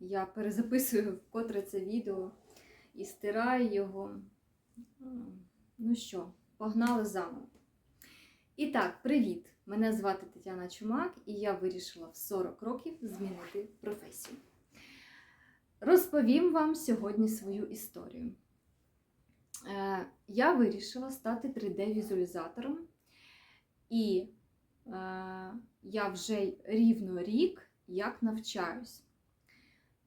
Я перезаписую вкотре це відео і стираю його. Ну що, погнали заново. І так, привіт! Мене звати Тетяна Чумак, і я вирішила в 40 років змінити професію. Розповім вам сьогодні свою історію. Е, Я вирішила стати 3D-візуалізатором, і е, я вже рівно рік як навчаюсь.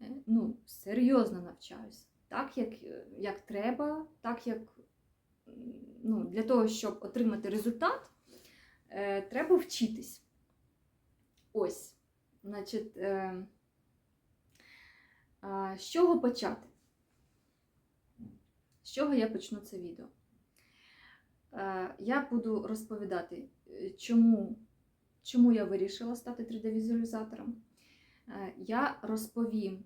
Е, Ну, серйозно навчаюсь. Так, як, як треба, так як ну, для того, щоб отримати результат, е, треба вчитись. Ось, значить, е, а, з чого почати? З чого я почну це відео? Е, я буду розповідати, е, чому, чому я вирішила стати 3D-візуалізатором. Е, Я розповім, е,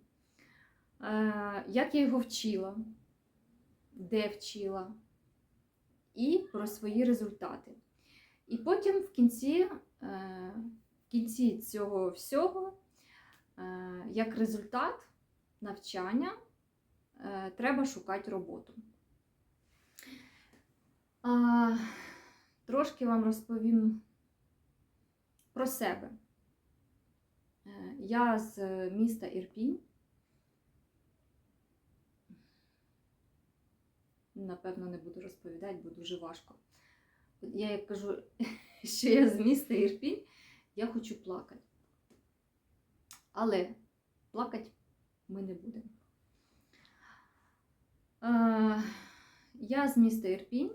як я його вчила, де вчила, і про свої результати. І потім в кінці, е, в кінці цього всього, е, як результат навчання, е, треба шукати роботу. Трошки вам розповім про себе. Е, Я з міста Ірпінь. Напевно, не буду розповідати, бо дуже важко. Я як кажу, що я з міста Ірпінь, я хочу плакати. Але плакати ми не будемо. Е, Я з міста Ірпінь.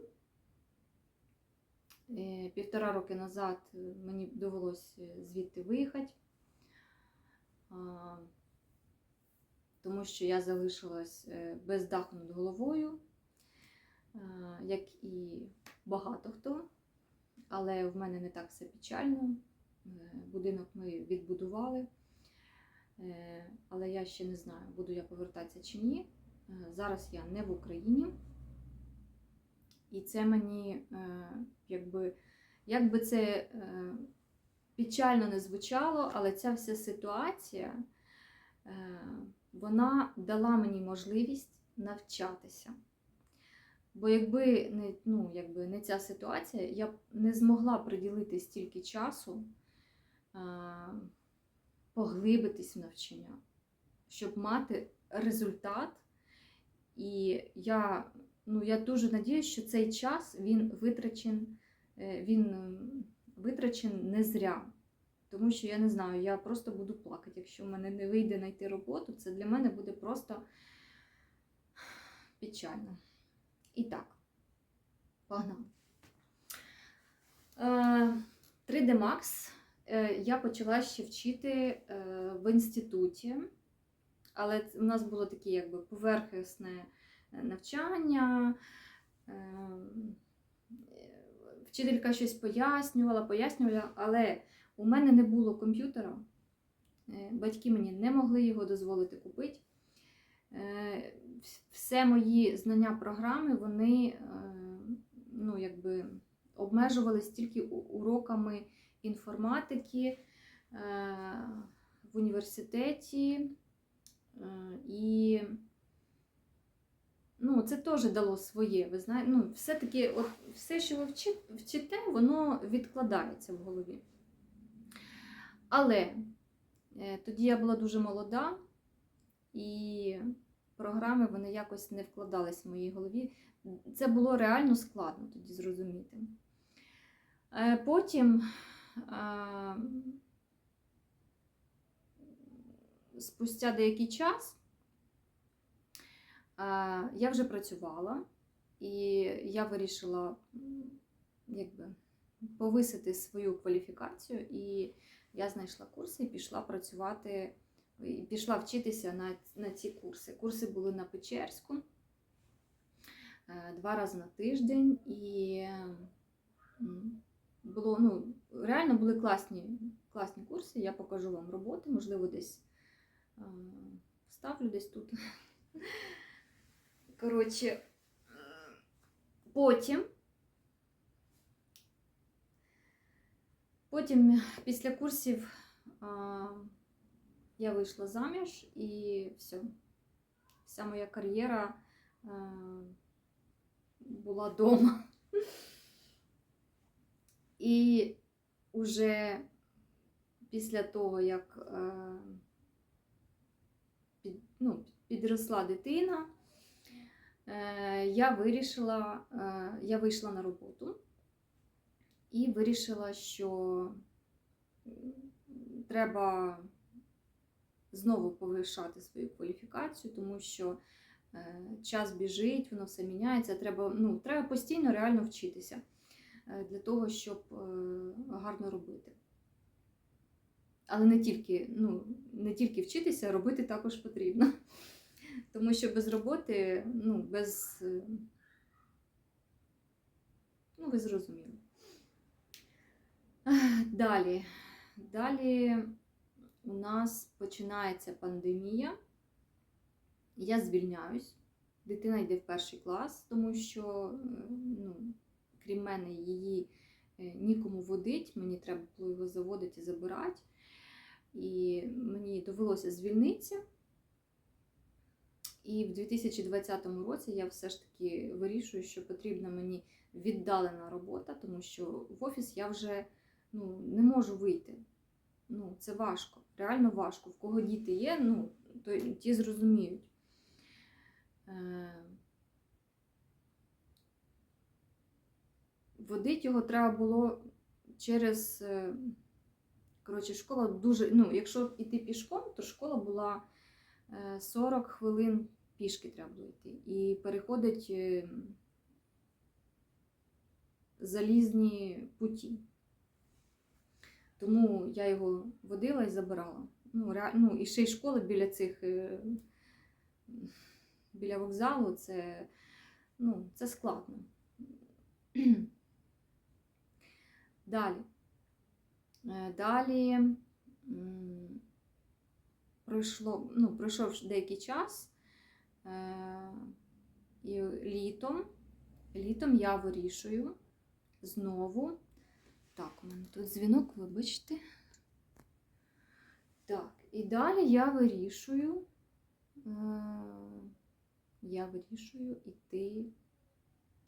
Е, Півтора роки назад мені довелося звідти виїхати, тому що я залишилась е, без даху над головою, як і багато хто. Але в мене не так все печально. Е, Будинок ми відбудували, Е, але я ще не знаю, буду я повертатися чи ні. Е, Зараз я не в Україні. І це мені, якби, як би це печально не звучало, але ця вся ситуація, вона дала мені можливість навчатися. Бо якби не, ну, якби не ця ситуація, я б не змогла приділити стільки часу, е, поглибитись в навчання, щоб мати результат. І я ну, я дуже надіюся, що цей час він витрачен, е, він витрачен не зря. Тому що я не знаю, я просто буду плакати. Якщо в мене не вийде знайти роботу, це для мене буде просто печально. І так, погнали. Е, 3D Max е, я почала ще вчити е, в інституті, але у нас було таке якби поверхностне навчання. Вчителька щось пояснювала, пояснювала, але у мене не було комп'ютера. Е, Батьки мені не могли його дозволити купити. Все мої знання програми, вони е, ну, якби, обмежувалися тільки уроками інформатики е, в університеті. Е, І ну, це теж дало своє. Ви знаєте, ну, все-таки все, що ви вчите, воно відкладається в голові. Але тоді я була дуже молода, і програми вони якось не вкладались в моїй голові. Це було реально складно тоді зрозуміти. Е, Потім спустя деякий час я вже працювала, і я вирішила якби, повисити свою кваліфікацію, і я знайшла курси і пішла працювати, пішла вчитися на, на ці курси. Курси були на Печерську е, два рази на тиждень, і було, ну, реально були класні, класні курси. Я покажу вам роботи, можливо, десь е, вставлю десь тут. Коротше, е, потім, потім після курсів я вийшла заміж і все. Вся моя кар'єра е, була вдома. І уже після того, як під, ну, підросла дитина, е, я вирішила, я вийшла на роботу і вирішила, що треба знову повишати свою кваліфікацію, тому що е, час біжить, воно все міняється. Треба, ну, треба постійно реально вчитися е, для того, щоб е, гарно робити. Але не тільки, ну, не тільки вчитися, робити також потрібно. Тому що без роботи, ну, без. Ну, ви зрозуміли. Далі. Далі у нас починається пандемія. Я звільняюсь. Дитина йде в перший клас, тому що, е, ну, крім мене, її е, нікому водить, мені треба було його заводити і забирати. І мені довелося звільнитися. І в 2020 році я все ж таки вирішую, що потрібна мені віддалена робота, тому що в офіс я вже ну, не можу вийти. Ну, це важко, реально важко. В кого діти є, ну, то ті зрозуміють. Е, Водить його треба було через. е, Коротше, школа дуже. Ну, якщо йти пішком, то школа була е, 40 хвилин пішки треба було йти. І переходить е, залізні путі. Тому я його водила і забирала. Ну, ре... ну і ще й школи біля цих е, біля вокзалу це, ну, це складно. Далі. Е, Далі пройшло, ну, пройшов деякий час, е, і літом, літом я вирішую знову. Так, у мене тут дзвінок, вибачте. Так, і далі я вирішую, е, я вирішую іти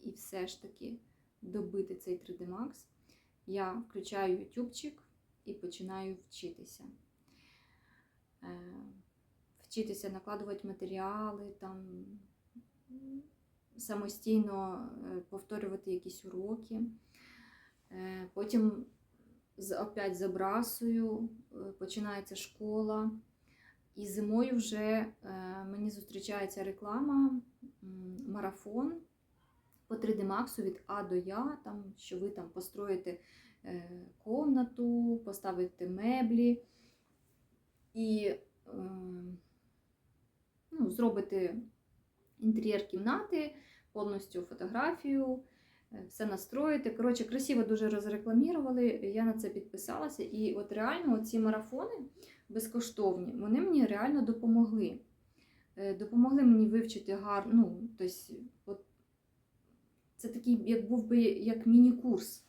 і все ж таки добити цей 3D Max. Я включаю ютубчик і починаю вчитися. Е, Вчитися накладувати матеріали, там, самостійно е, повторювати якісь уроки. Е, Потім опять забрасую, е, починається школа. І зимою вже е, мені зустрічається реклама, марафон по 3D Max від А до Я, там, що ви там построїте комнату, поставите меблі і ну, зробите інтер'єр кімнати, повністю фотографію, все настроїте. Коротше, красиво дуже розрекламірували, я на це підписалася. І от реально ці марафони безкоштовні, вони мені реально допомогли. Е, Допомогли мені вивчити гарно, ну, тобто, це такий, як був би як міні-курс.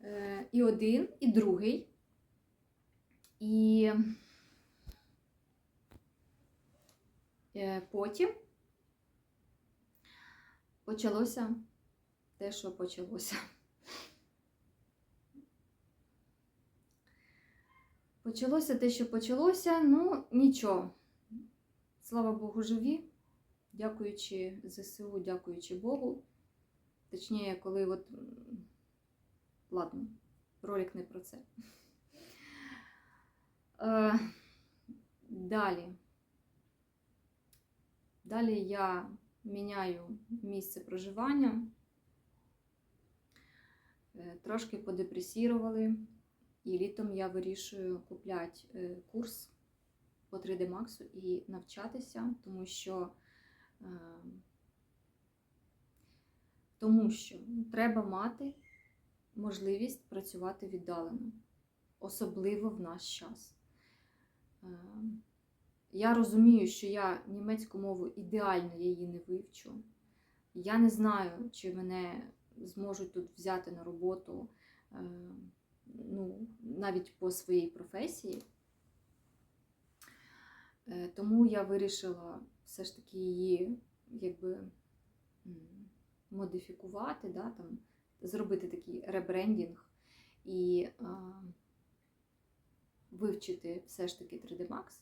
Е, І один, і другий. І е, потім почалося те, що почалося. Почалося те, що почалося, ну нічого. Слава Богу, живі. Дякуючи ЗСУ, дякуючи Богу. Точніше, коли от. Ладно, ролик не про це. Е, Далі. Далі я міняю місце проживання. Е, Трошки подепресірували. І літом я вирішую купляти е, курс по 3D Max і навчатися, тому що, е, тому що треба мати можливість працювати віддалено, особливо в наш час. Я розумію, що я німецьку мову ідеально її не вивчу. Я не знаю, чи мене зможуть тут взяти на роботу е, ну, навіть по своїй професії. Е, Тому я вирішила все ж таки її якби модифікувати, да, там, зробити такий ребрендінг і а, вивчити все ж таки 3D Max.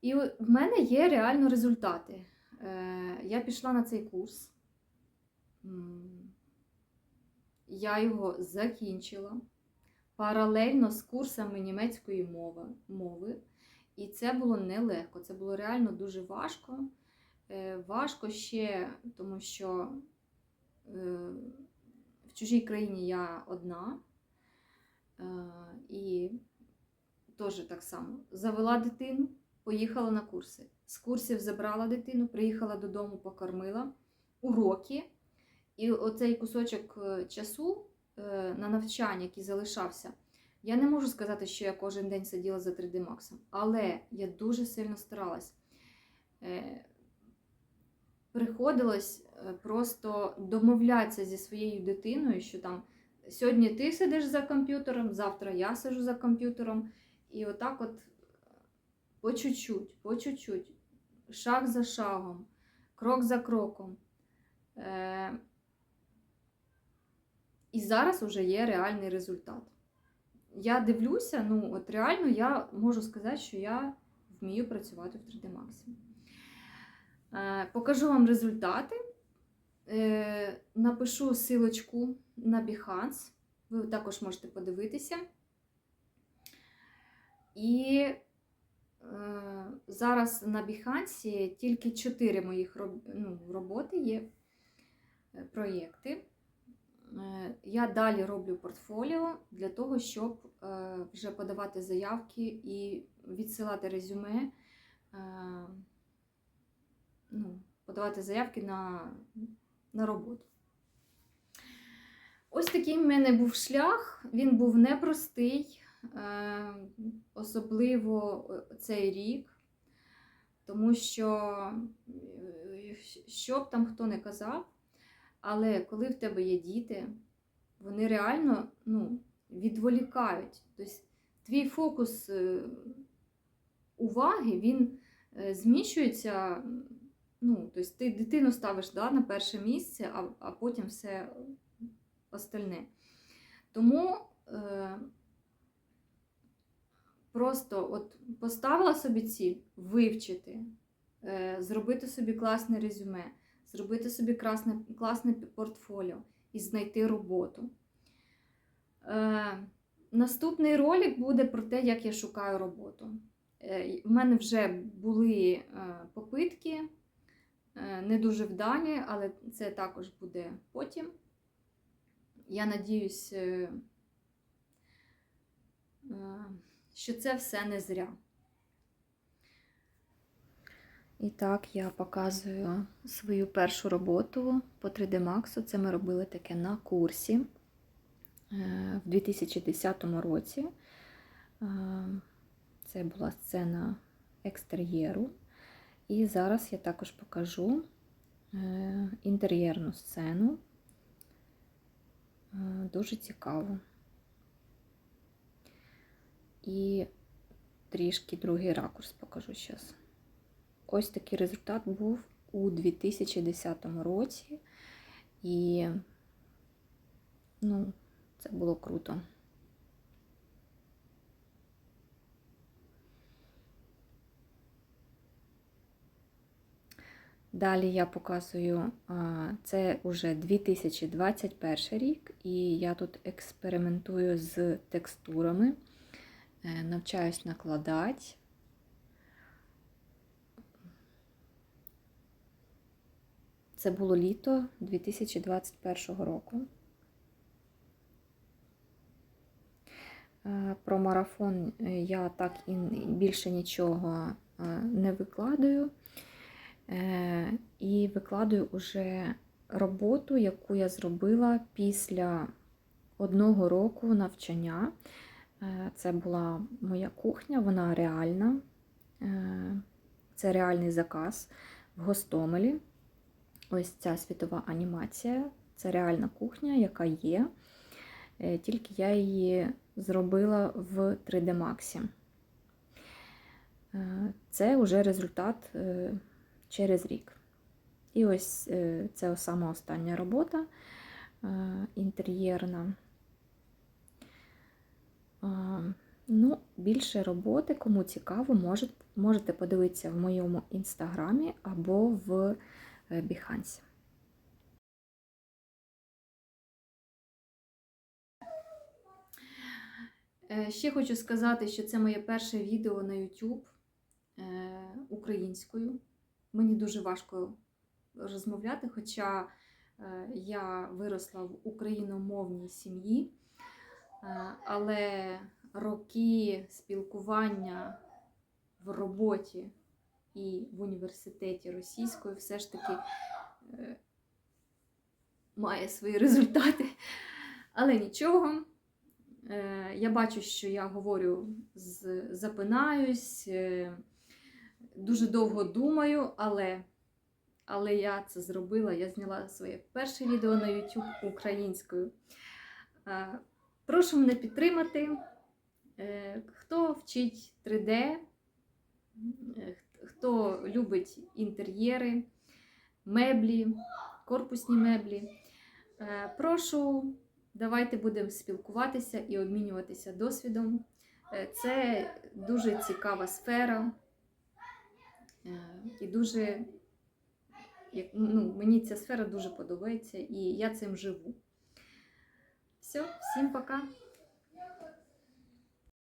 І в мене є реально результати. Е, Я пішла на цей курс. Я його закінчила паралельно з курсами німецької мови. мови. І це було нелегко, це було реально дуже важко. Е, Важко ще, тому що е, в чужій країні я одна. Е, І теж так само завела дитину, поїхала на курси. З курсів забрала дитину, приїхала додому, покормила уроки. І оцей кусочок е, часу е, на навчання, який залишався, я не можу сказати, що я кожен день сиділа за 3D Max, але я дуже сильно старалась. Е, Приходилось просто домовлятися зі своєю дитиною, що там сьогодні ти сидиш за комп'ютером, завтра я сиджу за комп'ютером. І отак от по чуть-чуть, по чуть-чуть, шаг за шагом, крок за кроком. І зараз вже є реальний результат. Я дивлюся, ну от реально я можу сказати, що я вмію працювати в 3D Max. Е, Покажу вам результати. Е, Напишу силочку на Behance. Ви також можете подивитися. І е, зараз на Behance тільки 4 моїх ну, роботи є проєкти. Е, Я далі роблю портфоліо для того, щоб е, вже подавати заявки і відсилати резюме, е, ну, подавати заявки на, на роботу. Ось такий в мене був шлях. Він був непростий, особливо цей рік, тому що, що б там хто не казав, але коли в тебе є діти, вони реально ну, відволікають. Тобто твій фокус е, уваги він е, зміщується. Ну, тобто ти дитину ставиш да, на перше місце, а, а потім все остальне. Тому е, просто от поставила собі ціль вивчити, е, зробити собі класне резюме, зробити собі класне, класне портфоліо і знайти роботу. Е, наступний ролик буде про те, як я шукаю роботу. Е, в мене вже були е, попитки, е, не дуже вдалі, але це також буде потім. Я надіюсь, е, е, що це все не зря. І так, я показую свою першу роботу по 3D Max. Це ми робили таке на курсі е, в 2010 році. Е, Це була сцена екстер'єру. І зараз я також покажу е, інтер'єрну сцену. Дуже цікаво. І трішки другий ракурс покажу зараз. Ось такий результат був у 2010 році, і ну, це було круто. Далі я показую, це вже 2021 рік, і я тут експериментую з текстурами, е, навчаюсь накладати. Це було літо 2021 року. Е, Про марафон е, я так і більше нічого е, не викладаю. І викладаю уже роботу, яку я зробила після одного року навчання. Це була моя кухня, вона реальна. Це реальний заказ в Гостомелі. Ось ця світова анімація. Це реальна кухня, яка є. Е, Тільки я її зробила в 3D Max. Е, Це вже результат е, через рік. І ось це сама остання робота інтер'єрна. Ну, більше роботи, кому цікаво, можете, подивитися в моєму інстаграмі або в Behance. Е, Ще хочу сказати, що це моє перше відео на YouTube е, українською. Мені дуже важко розмовляти, хоча е, я виросла в україномовній сім'ї, Е, але роки спілкування в роботі і в університеті російською все ж таки е, має свої результати. Але нічого. Е, Я бачу, що я говорю, з- запинаюсь, е, дуже довго думаю, але, але я це зробила. Я зняла своє перше відео на YouTube українською. Е, Прошу мене підтримати. Е, Хто вчить 3D, е, х- хто любить інтер'єри, меблі, корпусні меблі. Е, Прошу, давайте будемо спілкуватися і обмінюватися досвідом. Е, Це дуже цікава сфера. Е, І дуже, ну, мені ця сфера дуже подобається, і я цим живу. Все, всім пока!